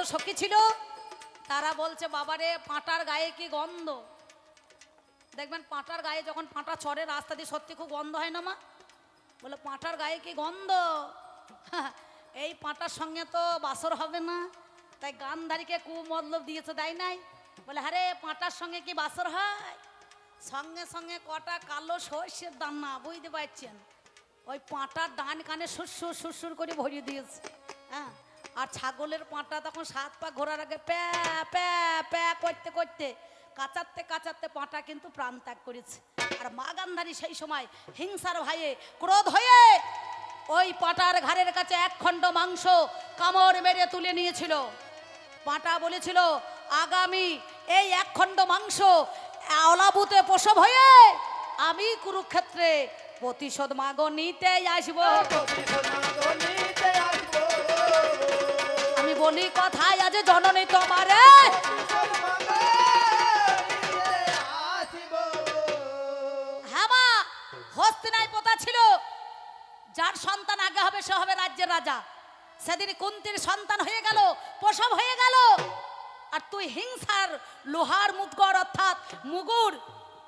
যত সখী ছিল। তারা বলছে, বাবারে, পাঁটার গায়ে কি গন্ধ? দেখবেন, পাঁটার গায়ে যখন পাঁটা চড়ে, রাস্তা দিয়ে সত্যি খুব গন্ধ হয় না মা? বলে, পাঁটার গায়ে কি গন্ধ? এই পাঁটার সঙ্গে তো বাসর হবে না। তাই গান্ধারীকে কু মতলব দিয়েছে তাই নাই। বলে, আরে, পাঁটার সঙ্গে কি বাসর হয়? সঙ্গে সঙ্গে কটা কালো সর্ষের দানা, বুঝতে পারছেন? ওই পাঁটার ডান কানে সুসুর সুসুর করে ভরিয়ে দিয়েছে। হ্যাঁ? আর ছাগলের পাঁটা তখন সাত পা ঘোরার আগে প্যা প্যা প্যা করতে করতে, কাচাতে কাচাতে পাঁটা কিন্তু প্রাণ ত্যাগ করেছে। আর মা গান্ধারী সেই সময় হিংসার ভয়ে ক্রোধ হয়ে ওই পাটার ঘাড়ের কাছে এক খণ্ড মাংস কামড় মেরে তুলে নিয়েছিল। পাটা বলেছিল, আগামী এই এক খণ্ড মাংস অলাবুতে প্রসব হয়ে আমি কুরুক্ষেত্রে প্রতিশোধ মাগ, নিতে আসব। বলি কথায় আজ জননী তোমারে। হ্যাঁ হস্তিনায় পোতা ছিল। যার সন্তান আগে হবে, সে হবে রাজ্যের রাজা। সেদিন কুন্তির সন্তান হয়ে গেল, প্রসব হয়ে গেল। আর তুই হিংসার লোহার মুদগর অর্থাৎ মুগুর,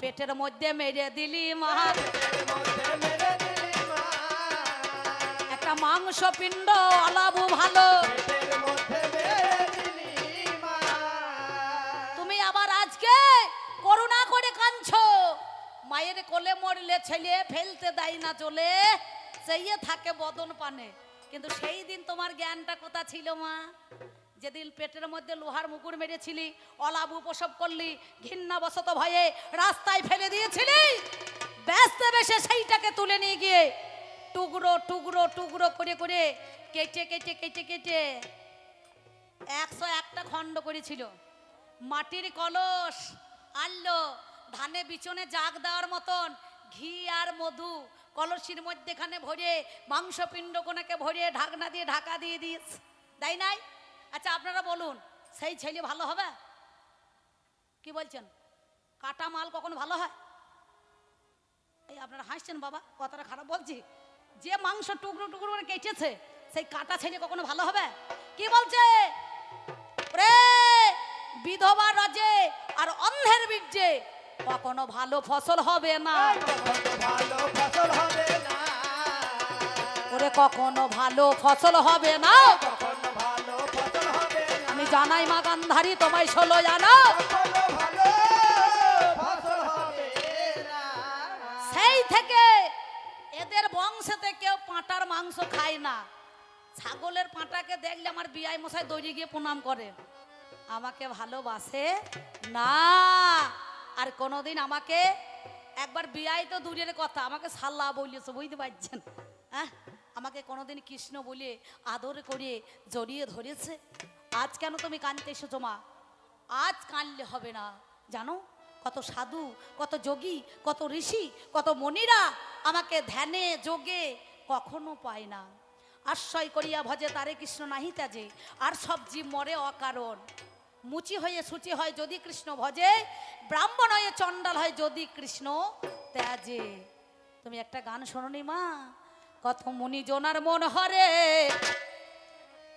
পেটের মধ্যে মেরে দিলি মা। একটা মাংস পিণ্ড অলাবু ভালো। তুমি আবার আজকে করুণা করে কাঁদছো। মায়ের কোলে মরলে ছেলে ফেলতে দেয় না চলে সেইয়ে থাকে বদন পানে। কিন্তু সেই দিন তোমার জ্ঞানটা কোথা ছিল, মা? যেদিন পেটের মধ্যে লোহার মুকুর মেরেছিলি অলাভ উপসব করলি, ঘৃণাবশত ভয়ে রাস্তায় ফেলে দিয়েছিলি, ব্যস্ত বেশে সেইটাকে তুলে নিয়ে গিয়ে টুকরো টুকরো টুকরো করে করে কেটে কেটে কেটে কেটে একশো একটা খণ্ড করেছিল। মাটির কলস আনলো ধানে বিচনে জাগ দেওয়ার মতন ঘি আর মধু কলসির মধ্যেখানে ভরে মাংসপিণ্ড কোনাকে ভরে ঢাকনা দিয়ে ঢাকা দিয়ে দিস। তাই নাই? আচ্ছা আপনারা বলুন, সেই ছেলে ভালো হবে? কি বলছেন? কাটা মাল কখন ভালো হয়? এই আপনারা হাসছেন বাবা, কথাটা খারাপ বলছি। যে মাংস টুকরো টুকরো করে কেটেছে সেই কাটা ছেলে কখনো ভালো হবে? কি বলছে? রে বিধবা রজে আর অন্ধের বীর্যে কখনো ভালো ফসল হবে না। ওরে কখনো ভালো ফসল হবে না। আমি জানাই মা গান্ধারী তোমায় ষোলো জানো। সেই থেকে পাঁটার মাংস খায় না। ছাগলের পাঁটাকে দেখলে আমার বিয়াই মশাই দৌড়ে গিয়ে প্রণাম করে। আমাকে ভালোবাসে না। আর কোনোদিন আমাকে, একবার বিয়াই তো দূরের কথা, আমাকে সাল্লা বলিয়েছে, বুঝতে পারছেন? হ্যাঁ আমাকে কোনোদিন কৃষ্ণ বলে আদর করে জড়িয়ে ধরেছে। আজ কেন তুমি কানতে এসেছ মা? আজ কানলে হবে না। জানো, কত সাধু, কত যোগী, কত ঋষি, কত মনিরা আমাকে ধ্যানে, যোগে কখনো পায় না। আশ্রয় করিয়া ভজে তারে কৃষ্ণ নাহি তাজে আর সব জীব মরে অকারণ। মুচি হয়ে সুচি হয় যদি কৃষ্ণ ভজে, ব্রাহ্মণ হয়ে চণ্ডাল হয় যদি কৃষ্ণ ত্যাজে। তুমি একটা গান শোনি মা? কত মুনি জোনার মন হরে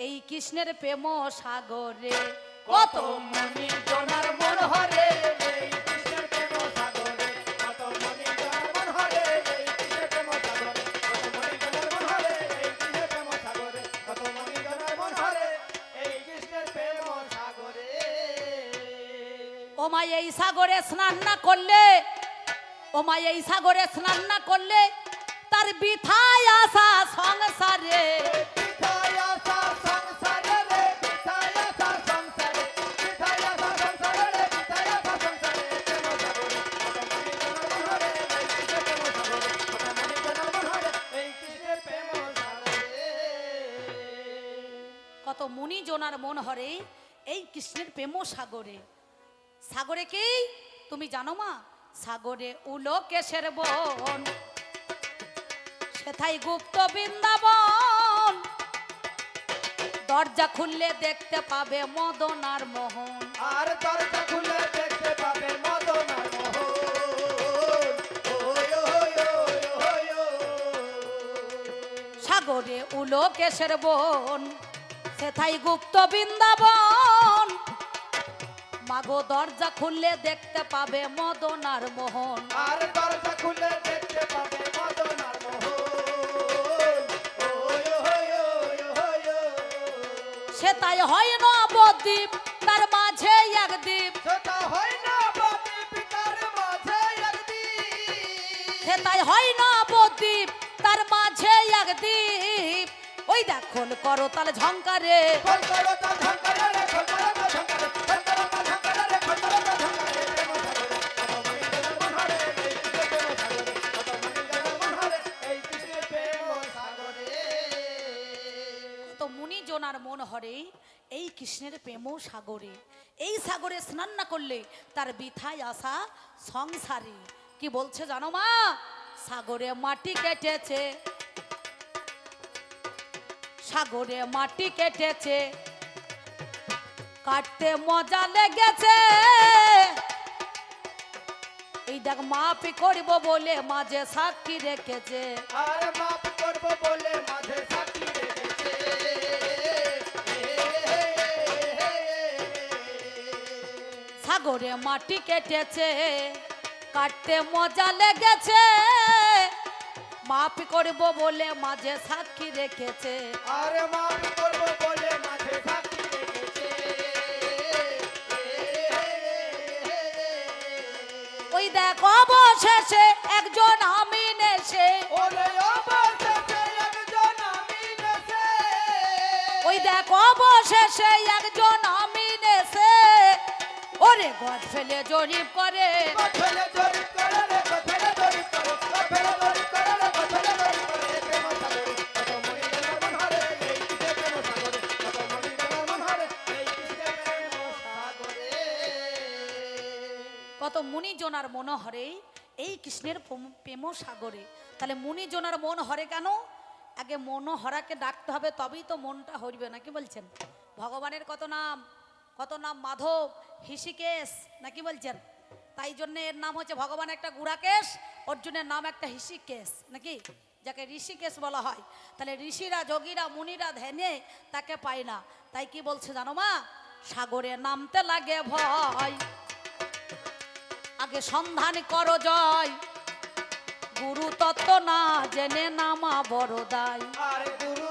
এই কৃষ্ণের প্রেম সাগরে। কত মুনি জোনার মন হরে ও মা এই সাগরে স্নান না করলে ও মা এই সাগরে স্নান না করলে তার বিথায় আসা সংসারে। কত মুনি জোনার মন হরে এই কৃষ্ণের প্রেম সাগরে সাগরে কি? তুমি জানো মা সাগরে উলো কেশের বন। সেথাই গুপ্ত বৃন্দাবন। দরজা খুললে দেখতে পাবে মদন আর মোহন। আর দরজা খুলে দেখতে পাবে মদন আর। সাগরে উলো কেশের বন সেথাই গুপ্ত বৃন্দাবন। মাগো দরজা খুললে দেখতে পাবে মদনার মোহন। আর দরজা খুলে দেখতে পাবে মোহন। ওই সেটাই হয় নবদ্বীপ তার মাঝে এক দ্বীপ। সেটা হয় না বাতি পিতার মাঝে সেটাই হয় নবদ্বীপ তার মাঝে এক দ্বীপ। ওই দেখ খোল করো তাহলে ঝঙ্কারে খোল করো সাগরে। এই সাগরে স্নান না করলে তার বিথায় আসা সংসারে। কি বলছে জানো মা? সাগরে মাটি কেটেছে। সাগরে মাটি কেটেছে। কাটতে মজা লেগেছে। এই দেখ মাফি করব বলে মাঝে সাক্ষী রেখেছে। আর মাপ করব বলে মাঝে সাগরে মাটি কেটেছে কাটতে মজা লেগেছে মাপি করব বলে মাঝে সাক্ষী রেখেছে আর মাপ করব বলে মাঝে সাক্ষী রেখেছে। ওই দেখ অবশেষে একজন আমি নেশে ওরে অবশেষে একজন আমি নেছে। ওই দেখ অবশেষে জরিপ করে, মন এই কিসে প্রেম সাগরে, কত মণিজনের মন হরে, এই কিসে প্রেম সাগরে। কত মুনি জোনার মন হরে এই কৃষ্ণের প্রেম সাগরে। তাহলে মুনি জোনার মন হরে কেন? আগে মন হরাকে ডাকতে হবে তবেই তো মনটা হরবে নাকি বলছেন? ভগবানের কত নাম? কত নাম মাধব? হিষিকেশ নাকি বলছেন? তাই জন্য এর নাম হচ্ছে ভগবান একটা গুড়াকেশ, অর্জুনের নাম একটা হিষিকেশ নাকি যাকে ঋষিকেশ বলা হয়। তাহলে ঋষিরা, যোগীরা, মুনিরা ধ্যানে তাকে পায় না। তাই কি বলছে জানো মা? সাগরে নামতে লাগে ভয়। আগে সন্ধান করো জয়। গুরু তত্ত্ব না জেনে নামা বড় দায়। গুরু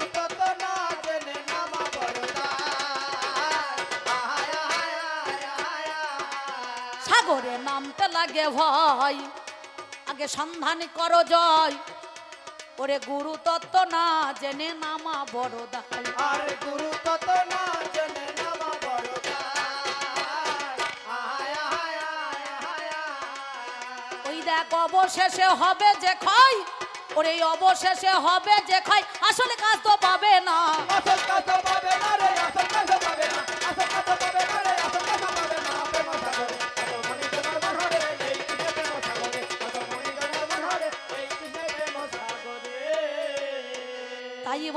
লাগে ভয়। আগে সন্ধান করো জয়। ওরে গুরু তত্ত্ব না জেনে নামা বড় দায়। আর গুরু তত না জেনে নামা। ওই দেখ অবশেষে হবে যে ক্ষয়। ওরে অবশেষে হবে যে ক্ষয়। আসলে কাজ তো পাবে না। আসল কথা পাবে না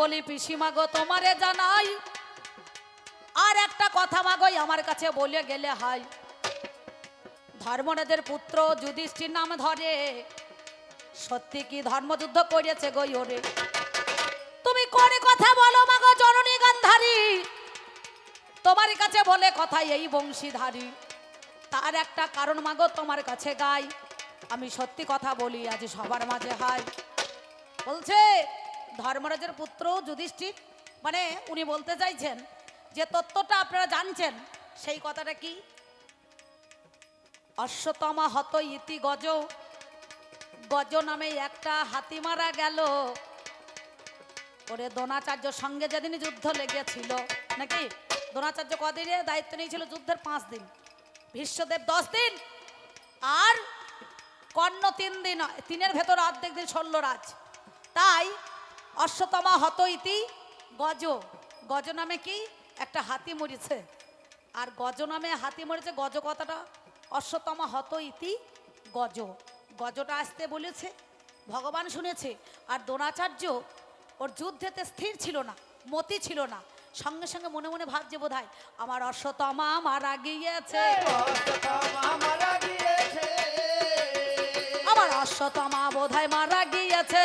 বলি, পিসিমা গো, তোমারে জানাই। আর একটা কথা মাগো আমার কাছে বলে গেলে হয়। ধর্মরাজের পুত্র যুধিষ্ঠির নাম ধরে। সত্যি কি ধর্মযুদ্ধ করেছে গো ওরে? তুমি কোন কথা বলো মাগো জননী গান্ধারী? তোমার কাছে বলে কথা এই বংশীধারী। তার একটা কারণ মাগো তোমার কাছে গাই। আমি সত্যি কথা বলি, আজ সবার মাঝে হাই বলছে ধর্মরাজের পুত্র যুধিষ্ঠির। মানে উনি বলতে চাইছেন যে, তত্ত্বটা আপনারা জানছেন, সেই কথাটা কি? অশ্বতমা হত ইতি গজ গজ নামে একটা হাতি মারা গেল। ওরে দ্রোণাচার্য সঙ্গে যেদিন যুদ্ধ লেগেছিল। নাকি? দ্রোণাচার্য কদিনে দায়িত্ব নিয়েছিল যুদ্ধের পাঁচ দিন। ভীষ্মদেব দশ দিন, আর কর্ণ তিন দিন, তিনের ভেতর অর্ধেক দিন শল্যরাজ তাই অশ্বতমা হত ইতি গজ। গজ নামে কি? একটা হাতি মরেছে। আর গজ নামে হাতি মরেছে, গজ কথাটা? অশ্বতমা হত ইতি গজ। গজটা আসতে বলেছে, ভগবান শুনেছে, আর দ্রোণাচার্য ওর যুদ্ধেতে স্থির ছিল না, মতি ছিল না। সঙ্গে সঙ্গে মনে মনে ভাবছে বোধহয়, আমার অশ্বতমা মারা গিয়েছে। আমার অশ্বতমা বোধহয় মারা গিয়েছে।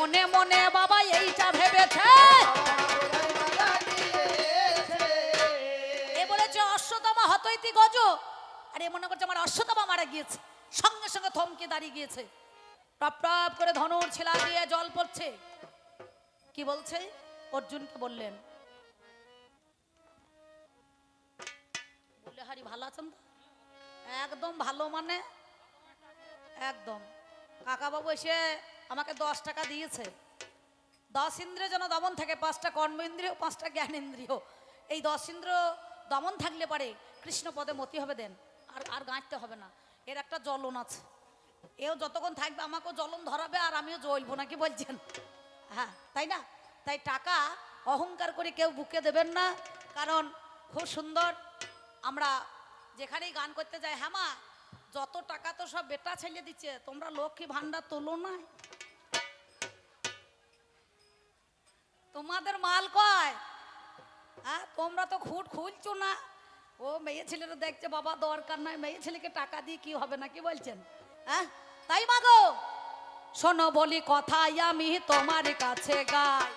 মনে মনে বাবা এইটা ভেবেছে। এ বলেছে, অশ্বতমা হতইতি গজ। আর এ মনে করছে আমার অশ্বতমা মারা গিয়েছে। সঙ্গে সঙ্গে থমকে দাঁড়িয়ে গিয়েছে। টপ টপ করে ধনুর ছেলা দিয়ে জল পড়ছে। কি বলছে? অর্জুনকে বললেন, বললে, হারি ভালো আছেন একদম ভালো মানে? একদম। কাকাবাবু এসে আমাকে দশ টাকা দিয়েছে। দশ ইন্দ্রিয় যেন দমন থাকে, পাঁচটা কর্ম ইন্দ্রিয়, পাঁচটা জ্ঞান ইন্দ্রিয়। এই দশ ইন্দ্রিয় দমন থাকলে পারে কৃষ্ণ পদে মতি হবে দেন, আর আর গাঁটতে হবে না। এর একটা জ্বলন আছে। এও যতক্ষণ থাকবে আমাকেও জ্বলন ধরাবে, আর আমিও জ্বলবো নাকি বলছেন? হ্যাঁ তাই না? তাই টাকা অহংকার করে কেউ বুকে দেবেন না, কারণ খুব সুন্দর। আমরা যেখানেই গান করতে যাই হ্যাঁ মা, যত টাকা তো সব বেটা ছেলে দিচ্ছে, তোমরা লক্ষ্মী ভান্ডার তোলো না। তোমাদের মাল কয়? হ্যাঁ তোমরা তো খুঁট খুলছো না। ও, মেয়ে ছেলেরা দেখছে, বাবা, দরকার নাই। মেয়ে ছেলেকে টাকা দিয়ে কি হবে না, কি বলছেন? হ্যাঁ তাই মাগো শোনো বলি কথাই আমি তোমার কাছে গাই।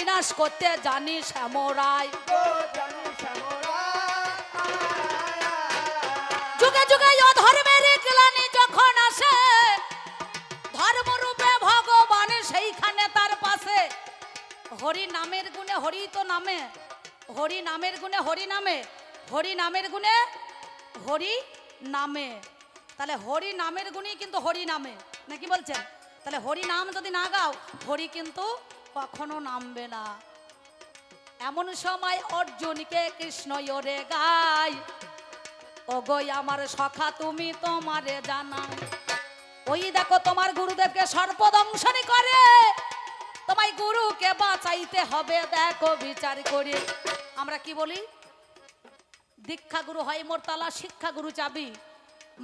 বিনাশ করতে জানি শ্যামরাই যুগে যুগে অধর্মের গ্লানি যখন আসে, ধর্মরূপে ভগবান সেইখানে তার পাশে। হরি নামের গুণে হরি তো নামে, হরি নামের গুণে হরি নামে, হরি নামের গুণে হরি নামে। তাহলে হরি নামের গুণই কিন্তু হরি নামে, নাকি বলছেন? তাহলে হরি নাম যদি না গাও, হরি কিন্তু কখনো নামবে না। এমন সময় অর্জুনকে কৃষ্ণ ইয়োরে গায় ওগোই আমার সখা, তুমি তোমারে জানা। ওই দেখো তোমার গুরুদেবকে সর্পদংশনী করে। তোমায় গুরুকে বাঁচাইতে হবে, দেখো বিচার করে। আমরা কি বলি? দীক্ষা গুরু হয় মোর তালা শিক্ষা গুরু চাবি।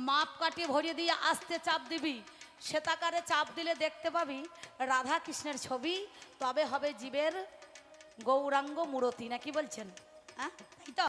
মাপ কাটিয়ে ভরিয়ে দিয়ে আস্তে চাপ দিবি। শ্বেতাকারে চাপ দিলে দেখতে পাবি রাধা কৃষ্ণের ছবি, তবে হবে জীবের গৌরাঙ্গ মূরতি। নাকি বলছেন? হ্যাঁ? তাই তো?